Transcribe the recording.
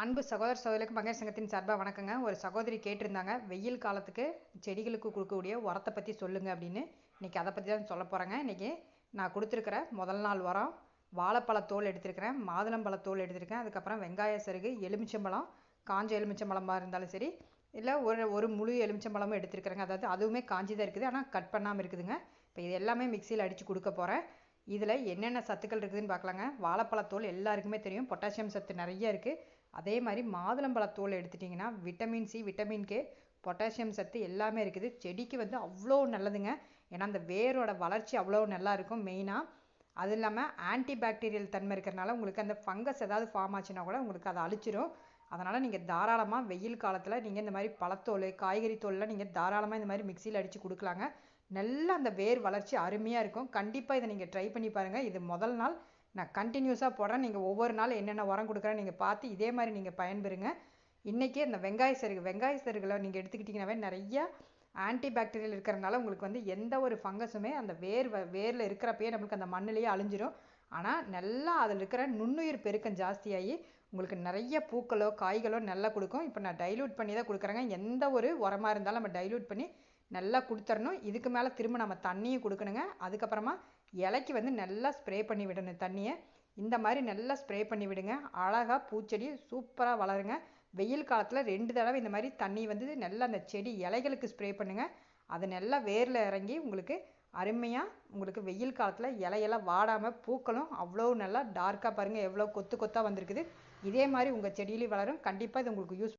அன்பு சகோதர சகோதரிக்கு மகேஷ் சங்கத்தின் சார்பாக வணக்கங்க. ஒரு சகோதரி கேட்டிருந்தாங்க வெயில் காலத்துக்கு செடிகளுக்கு கொடுக்கக்கூடிய உரத்தை பற்றி சொல்லுங்கள் அப்படின்னு. இன்றைக்கி அதை பற்றி தான் சொல்ல போகிறேங்க இன்றைக்கி நான் கொடுத்துருக்கிற முதல் நாள் உரம் வாழைப்பழத்தோல் எடுத்திருக்கிறேன் மாதுளம்பழத்தோல் எடுத்திருக்கேன். அதுக்கப்புறம் வெங்காய சருகு எலுமிச்சம்பழம் காஞ்ச எலுமிச்சம்பழமாக இருந்தாலும் சரி இல்லை ஒரு ஒரு முழு எலுமிச்சம்பழமும் எடுத்திருக்கிறேங்க. அதாவது அதுவுமே காஞ்சி தான் இருக்குது ஆனால் கட் பண்ணாமல் இருக்குதுங்க. இப்போ இது எல்லாமே மிக்சியில் அடித்து கொடுக்க போகிறேன் இதில் என்னென்ன சத்துக்கள் இருக்குதுன்னு பார்க்கலாங்க. வாழைப்பழத்தோல் எல்லாருக்குமே தெரியும் பொட்டாசியம் சத்து நிறைய இருக்குது அதே மாதிரி மாதுளம்பழத்தோல் எடுத்துட்டிங்கன்னா vitamin C vitamin K potassium சத்து எல்லாமே இருக்குது. செடிக்கு வந்து அவ்வளோ நல்லதுங்க. ஏன்னா அந்த வேரோட வளர்ச்சி அவ்வளோ நல்லா இருக்கும் மெயினாக அது இல்லாமல் ஆன்டி பாக்டீரியல் தன்மை இருக்கிறனால உங்களுக்கு அந்த ஃபங்கஸ் ஏதாவது ஃபார்ம் ஆச்சுன்னா கூட உங்களுக்கு அதை அழிச்சிரும். அதனால் நீங்கள் தாராளமாக வெயில் காலத்தில் நீங்கள் இந்த மாதிரி பழத்தோல் காய்கறி தோல்லாம் நீங்கள் தாராளமாக இந்த மாதிரி மிக்சியில் அடித்து கொடுக்கலாங்க. நல்லா அந்த வேர் வளர்ச்சி அருமையாக இருக்கும். கண்டிப்பாக இதை நீங்கள் ட்ரை பண்ணி பாருங்கள் இது முதல் நாள். நான் கண்டினியூஸாக போடுறேன். நீங்கள் ஒவ்வொரு நாள் என்னென்ன உரம் கொடுக்குறேன் நீங்கள் பார்த்து இதே மாதிரி நீங்கள் பயன்பெறுங்க. இன்றைக்கே இந்த வெங்காய சருகு வெங்காய சருகில் நீங்கள் எடுத்துக்கிட்டிங்கனாவே நிறையா ஆன்டி பாக்டீரியல் இருக்கிறனால உங்களுக்கு வந்து எந்த ஒரு ஃபங்கஸுமே அந்த வேர் வேரில் இருக்கிறப்பயே நம்மளுக்கு அந்த மண்ணிலேயே அழிஞ்சிரும். ஆனால் நல்லா அதில் இருக்கிற நுண்ணுயிர் பெருக்கம் ஜாஸ்தியாகி உங்களுக்கு நிறைய பூக்களோ காய்களோ நல்லா கொடுக்கும். இப்போ நான் டைல்யூட் பண்ணி தான் கொடுக்குறேங்க. எந்த ஒரு உரமாக இருந்தாலும் நம்ம டைல்யூட் பண்ணி நல்லா கொடுத்துடணும். இதுக்கு மேலே திரும்ப நம்ம தண்ணியும் கொடுக்கணுங்க. அதுக்கப்புறமா இலைக்கு வந்து நல்லா ஸ்ப்ரே பண்ணி விடணும் தண்ணியை. இந்த மாதிரி நல்லா ஸ்ப்ரே பண்ணி விடுங்க. அழகாக பூச்செடி சூப்பராக வளருங்க. வெயில் காலத்தில் ரெண்டு தடவை இந்த மாதிரி தண்ணி வந்து நல்லா அந்த செடி இலைகளுக்கு ஸ்ப்ரே பண்ணுங்கள் அது நல்லா வேரில் இறங்கி உங்களுக்கு அருமையாக உங்களுக்கு வெயில் காலத்தில் இலையெல்லாம் வாடாமல் பூக்களும் அவ்வளோ நல்லா டார்க்காக பாருங்கள் எவ்வளோ கொத்து கொத்தாக வந்திருக்குது. இதே மாதிரி உங்கள் செடியிலையும் வளரும். கண்டிப்பாக இது உங்களுக்கு யூஸ்